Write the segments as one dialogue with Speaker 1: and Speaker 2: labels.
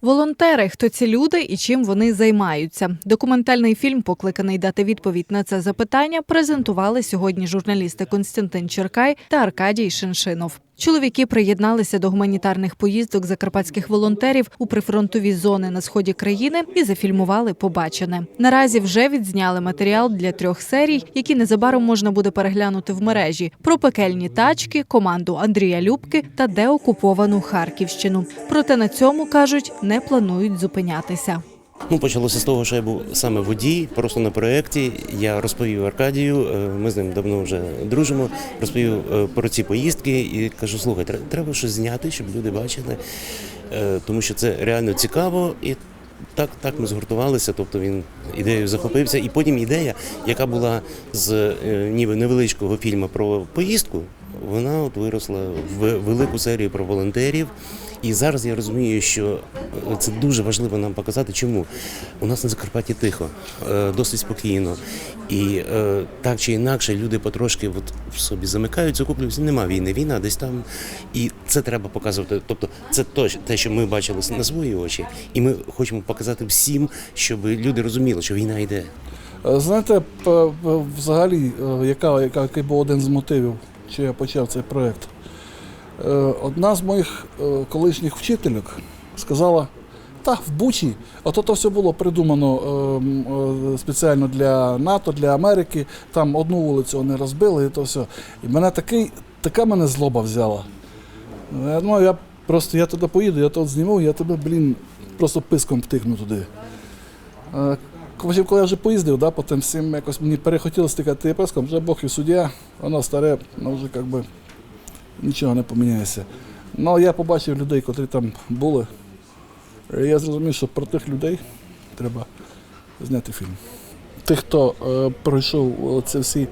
Speaker 1: Волонтери, хто ці люди і чим вони займаються. Документальний фільм, покликаний дати відповідь на це запитання, презентували сьогодні журналісти Константин Черкай та Аркадій Шиншинов. Чоловіки приєдналися до гуманітарних поїздок закарпатських волонтерів у прифронтові зони на сході країни і зафільмували побачене. Наразі вже відзняли матеріал для трьох серій, які незабаром можна буде переглянути в мережі про пекельні тачки, команду Андрія Любки та деокуповану Харківщину. Проте на цьому кажуть, не планують зупинятися.
Speaker 2: Ну, почалося з того, що я був саме водій, просто на проєкті. Я розповів Аркадію, е, ми з ним давно вже дружимо, розповів е, про ці поїздки і кажу: слухай, треба щось зняти, щоб люди бачили, е, тому що це реально цікаво. І так, так ми згуртувалися. Тобто він ідеєю захопився. І потім ідея, яка була з ніби невеличкого фільму про поїздку, вона от виросла в велику серію про волонтерів. І зараз я розумію, що е, це дуже важливо нам показати. Чому у нас на Закарпатті тихо, е, досить спокійно, і е, так чи інакше люди потрошки от собі замикаються, куплюються. Нема війни, війна десь там, і це треба показувати. Тобто, це те, що ми бачили на свої очі, і ми хочемо показати всім, щоб люди розуміли, що війна йде.
Speaker 3: Знаєте, взагалі, яка, який був один з мотивів, чи я почав цей проєкт? Е, Одна з моїх е, колишніх вчительок сказала, та в Бучі, ото то все було придумано е, спеціально для НАТО, для Америки. Там одну вулицю вони розбили і то все. І мене такий, така мене злоба взяла. Я думаю, я просто я туди поїду, я тут зніму, я тебе, блін, просто писком втикну туди. Е, коли я вже поїздив, да, потім всім якось мені перехотілося стикати песком, вже Бог і суддя, воно старе, воно вже як би нічого не поміняється. Ну, я побачив людей, котрі там були. І я зрозумів, що про тих людей треба зняти фільм. Тих, хто е, пройшов ці всі,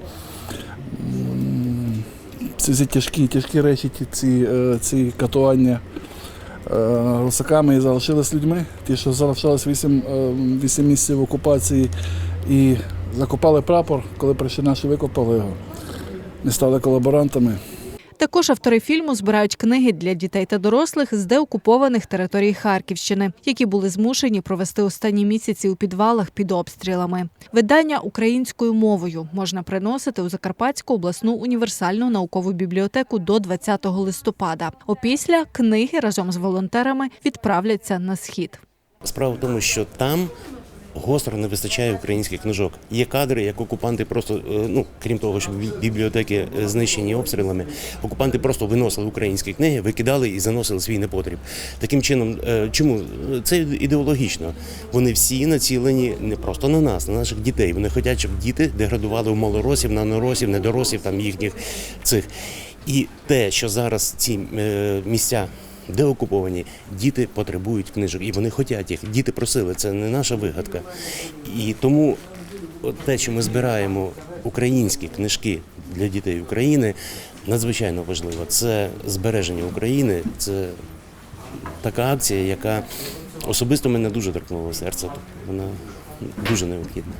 Speaker 3: ці, всі тяжкі, тяжкі речі, ці, е, ці катування е, русаками і залишились людьми. Ті, що залишались 8, 8 місяців окупації і закопали прапор, коли прийшли наші, викопали його. Не стали колаборантами.
Speaker 1: Також автори фільму збирають книги для дітей та дорослих з деокупованих територій Харківщини, які були змушені провести останні місяці у підвалах під обстрілами. Видання українською мовою можна приносити у Закарпатську обласну універсальну наукову бібліотеку до 20 листопада. Опісля книги разом з волонтерами відправляться на схід.
Speaker 2: Справа в тому, що там гостро не вистачає українських книжок. Є кадри, як окупанти просто, е, ну крім того, що бібліотеки е, знищені обстрілами, окупанти просто виносили українські книги, викидали і заносили свій непотріб. Таким чином, е, чому це ідеологічно? Вони всі націлені не просто на нас, на наших дітей. Вони хочуть, щоб діти деградували в малоросів, наноросів, недоросів, там їхніх цих. І те, що зараз ці місця де окуповані, діти потребують книжок, і вони хочуть їх. Діти просили, це не наша вигадка. І тому те, що ми збираємо українські книжки для дітей України, надзвичайно важливо. Це збереження України, це така акція, яка особисто мене дуже торкнула серце. Вона дуже необхідна.